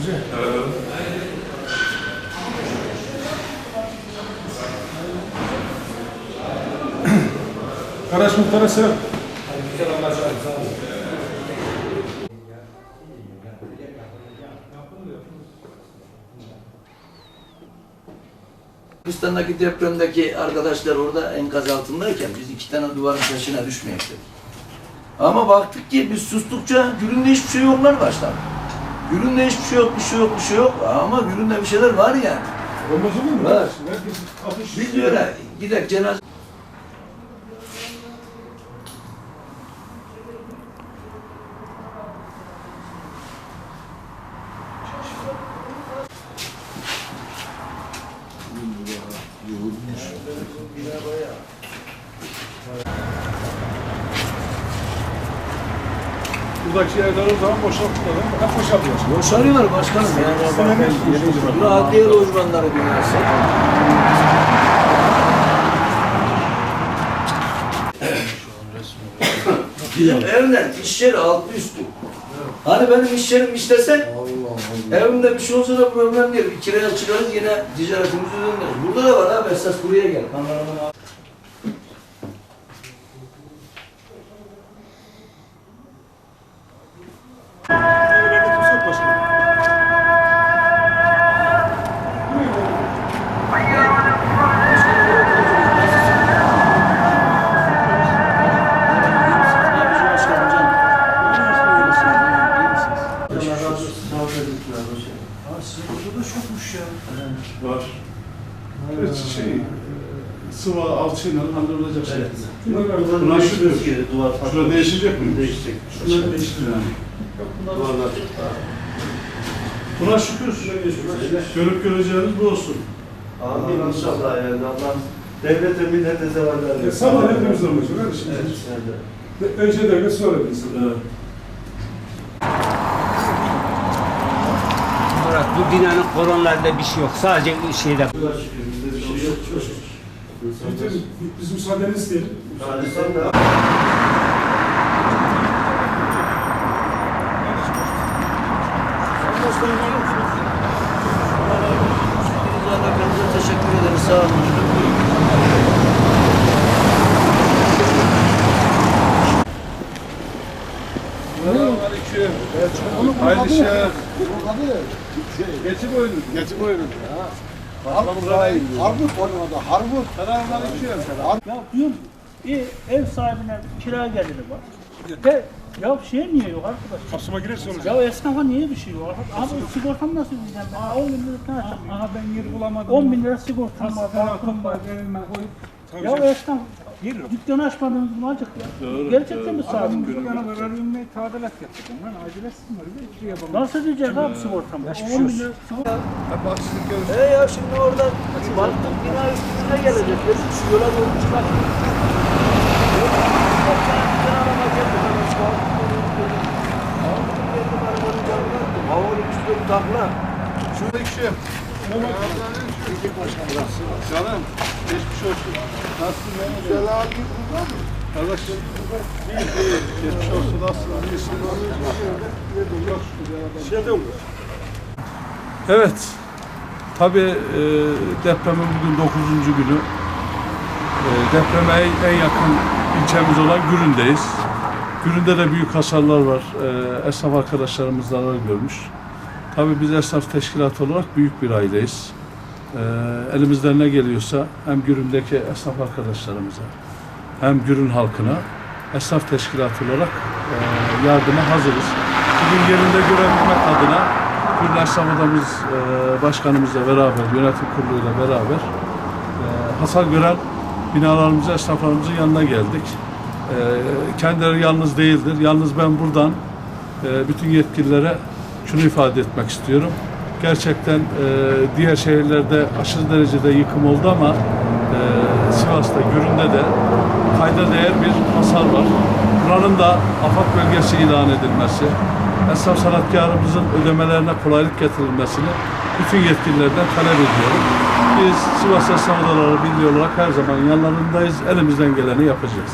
sizce? Karaş Muhtar'a selam. Kırgızistan'daki depremdeki arkadaşlar orada enkaz altındayken biz iki tane duvarın peşine düşmeyek dedik. Ama baktık ki biz sustukça Gülün'de hiçbir şey yoklar başladı. Gülün'de hiçbir şey yok, bir şey yok, bir şey yok. Ama Gülün'de bir şeyler var yani. Olmaz olur mu? Var. Biz öyle gidek cenaze Buradaki yerler o zaman boşalttılar mi? Hep boşaltıyor. boşalıyorlar başkanım. Yani bu adliye lojmanları binası. Evler, iş yeri altı üstü. Hani benim iş yerim işlesek, evimde bir şey olsa da problem değil. Bir kiraya çıkarız yine ticaretimizi döndürürüz. Burada da var abi, esas buraya gel. Kameraman abi. Var. Evet, şey, sıva alçıyla kaldırılacak şey. Bunlar Buna şükür. Duvar Şurada değişecek mi? Değişecek. Şunlar değiştir yani. Duvarlar. Buna şükür. Görüp göreceğiniz bu olsun. Amin inşallah yani Allah devlete millete zevaller Ya sabah hepimizden olacak kardeşim. Evet. evet. Önce devlet sonra biz. olarak bu binanın koronlarında bir şey yok. Sadece şeyde şey. Bütün, biz müsaadenizi isteyelim. Teşekkür ederiz. Sağ olun. Selamünaleyküm. Hayırlı işler. Geçip oyunun. Geçip oyunun. Harput orada, harput. Selamünaleyküm. Ya diyorum bir ev sahibine kira geliri var. Ve ya şey niye yok arkadaş? Kapsama girerse olacak. Ya esnafa niye bir şey yok? Abi sigortam nasıl ödeyeceğim ben? 10 bin lira ne yapacağım? Aha ben yer bulamadım. 10 bin lira sigortam var. Hakkım var, verilme. Ya esnaf dükkanı açmadınız mı acık ya? Gerçekten mi sağ olun? Dükkana verilme tadilat yapacağım. Lan acelesin var. Bir şey yapamam. Nasıl ödeyecek abi sigortamı? 10 bin lira sigorta. E ya şimdi orada baktık bina üstüne gelecek. Dedik şu yola doğru çıkar. Havolu üstü takla. Aleyküm. Canım. Geçmiş olsun. Nasılsın? Güzel abi. Kardeşim. İyi iyi. Geçmiş olsun. Nasılsın? İyisin. Çok şükür. Şey de olur. Evet. Tabii e, depremin bugün 9. günü. E, depreme en, en yakın ilçemiz olan Gürün'deyiz. Gürün'de de büyük hasarlar var. E, esnaf arkadaşlarımız zarar görmüş. Tabii biz esnaf teşkilatı olarak büyük bir aileyiz. E, elimizden ne geliyorsa hem Gürün'deki esnaf arkadaşlarımıza hem Gürün halkına esnaf teşkilatı olarak e, yardıma hazırız. Bugün yerinde görebilmek adına Gürün Esnaf Odamız e, Başkanımızla beraber, yönetim kuruluyla beraber e, hasar gören binalarımıza, esnaflarımızın yanına geldik. E, kendileri yalnız değildir. Yalnız ben buradan e, bütün yetkililere şunu ifade etmek istiyorum. Gerçekten e, diğer şehirlerde aşırı derecede yıkım oldu ama e, Sivas'ta, Gürün'de de kayda değer bir hasar var. Buranın da afat bölgesi ilan edilmesi, esnaf sanatkarımızın ödemelerine kolaylık getirilmesini bütün yetkililerden talep ediyorum. Biz Sivas Esnaf Odaları Birliği olarak her zaman yanlarındayız. Elimizden geleni yapacağız.